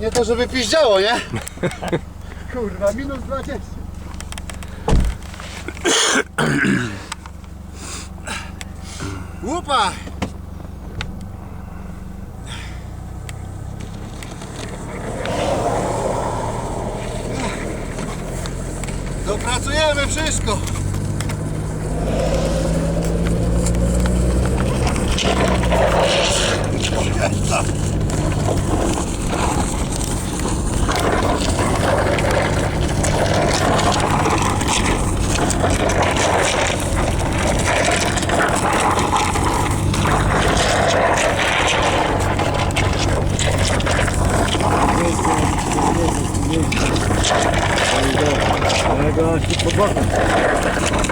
Nie to, żeby piździało, nie? Kurwa, minus 20. Łupa! Dopracujemy wszystko. Kolega Надо чуть подважно.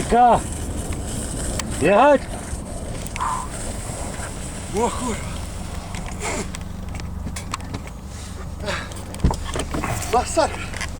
Река. Бегать. Ох, Масакра.